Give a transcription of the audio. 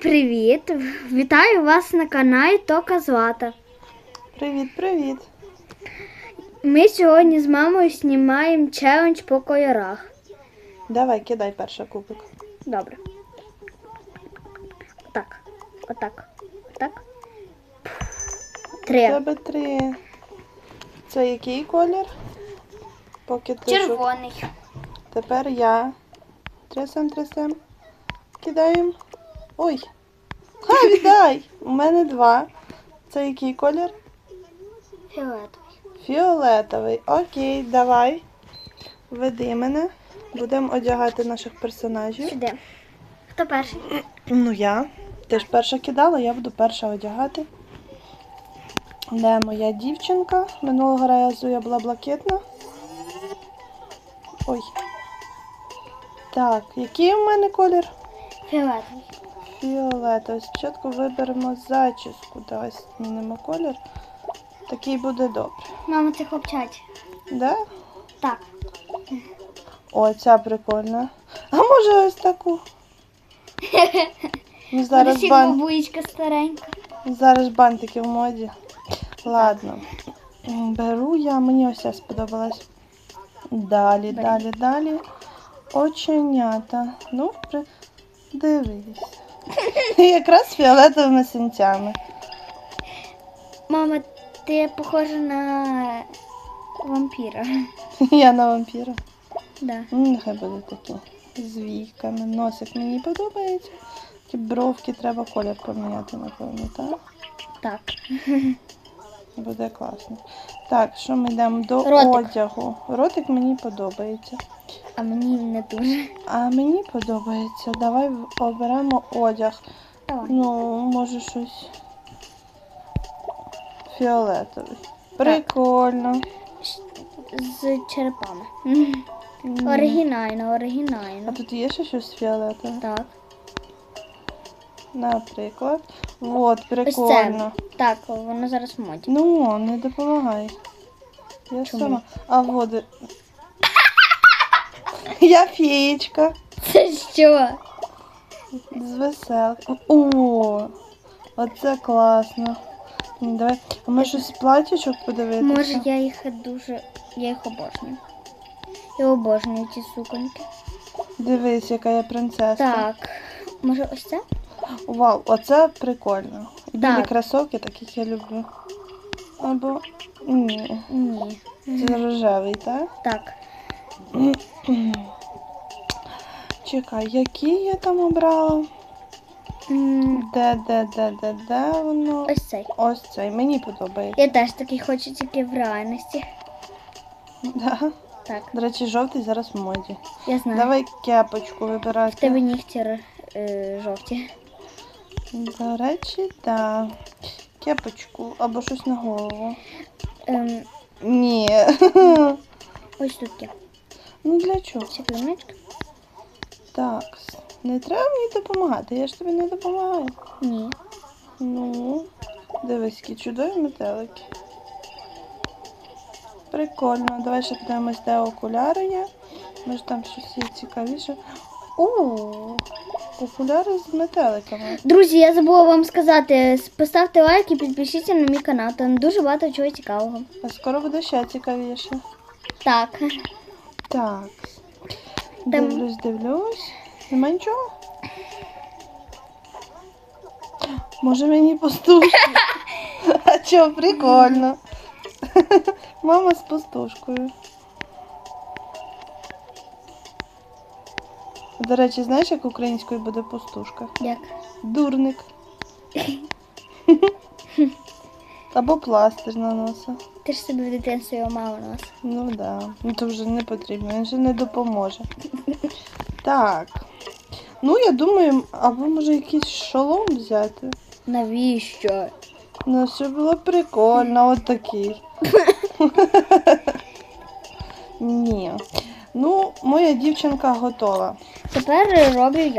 привіт! Вітаю вас на каналі Тока Злата. Привіт, привіт. Ми сьогодні з мамою знімаємо челендж по кольорах. Давай, кидай перший кубик. Добре. Отак. Отак. Отак. У Три. тебе три. Це який колір? Поки ти Червоний. Тепер я. Трясем, трясем. Кидаємо. Ой. Ха, віддай! У мене два. Це який колір? Фіолетовий. Фіолетовий. Окей, давай. Веди мене. Будемо одягати наших персонажів. Сюди. Хто перший? Ну я. Ти ж перша кидала, я буду перша одягати. Де моя дівчинка? Минулого разу я була блакитна. Ой. Так, який у мене колір? Фіолетовий. Фіолетовий. Спочатку виберемо зачіску. Давай змінимо колір. Такий буде добре. Мама, це хлопчать. Да? Так. О, ця прикольна. А може ось таку? Ну, зараз, бан... бабуїчка старенька. зараз бантики в моді. Ладно. Беру я, мені ось ця сподобалась. Далі, далі, далі. Оченята. Ну, при... дивись. Якраз з фіолетовими синцями. Мама, ти похожа на вампіра. Я на вампіра. Да. Ну, нехай буде такі. З війками. Носик мені подобається. Ті бровки треба колір поміняти, напевно, так? Так. Буде класно. Так, що ми йдемо до Ротик. одягу. Ротик мені подобається. А мені не дуже. А мені подобається. Давай оберемо одяг. Давай. Ну, може щось фіолетовий. Прикольно. З черепами. М. Оригінально, А тут є ще щось фіолетове? Так. Наприклад. От, Ось прикольно. це. Так, воно зараз в моді. Ну, не допомагай. Я Чому? сама. А води. Я феєчка. Це що? З веселки. О, оце класно. Давай. А може щось з платічок подивитися? Може я їх дуже. Я їх обожнюю. Я обожнюю ці суконьки. Дивись, яка я принцеса. Так. Може ось це? Вау, оце прикольно. І Білі кросовки, таких я люблю. Або ні. Ні. Це рожевий, так? Так. Чекай, який я там обрала? Де, де, де, де, де воно? Ось цей. Ось цей. Мені подобається. Я теж такий хочу тільки в реальності. Да. Так, До речі, жовтий зараз в моді. я знаю. Давай кепочку В вибирати. тебе нігті е, жовті. До речі, так. Кепочку або щось на голову. Ем, Ні. ось тут є. Ну для чого? Секундочку. Так. Не треба мені допомагати, я ж тобі не допомагаю. Ні. Ну, дивись, які чудові метелики. Прикольно. Давай ще подивимось, де окуляри є. Може там щось є цікавіше. О, окуляри з метеликами. Друзі, я забула вам сказати, поставте лайк і підпишіться на мій канал. Там дуже багато чого цікавого. А скоро буде ще цікавіше. Так. Так. Там- Дивлюсь, дивлюсь. Нема нічого? Може мені пастушку? А чо, прикольно. Мама з пастушкою. До речі, знаєш, як українською буде пастушка? Як? Дурник. Або пластир на носа. Ти ж собі в дитинстві його мало нас. Ну так. Да. Ну то вже не потрібно, він же не допоможе. Так. Ну, я думаю, або може якийсь шолом взяти. Навіщо? Ну, щоб було прикольно, от такий. Ні. Ну, моя дівчинка готова. Тепер роблю я.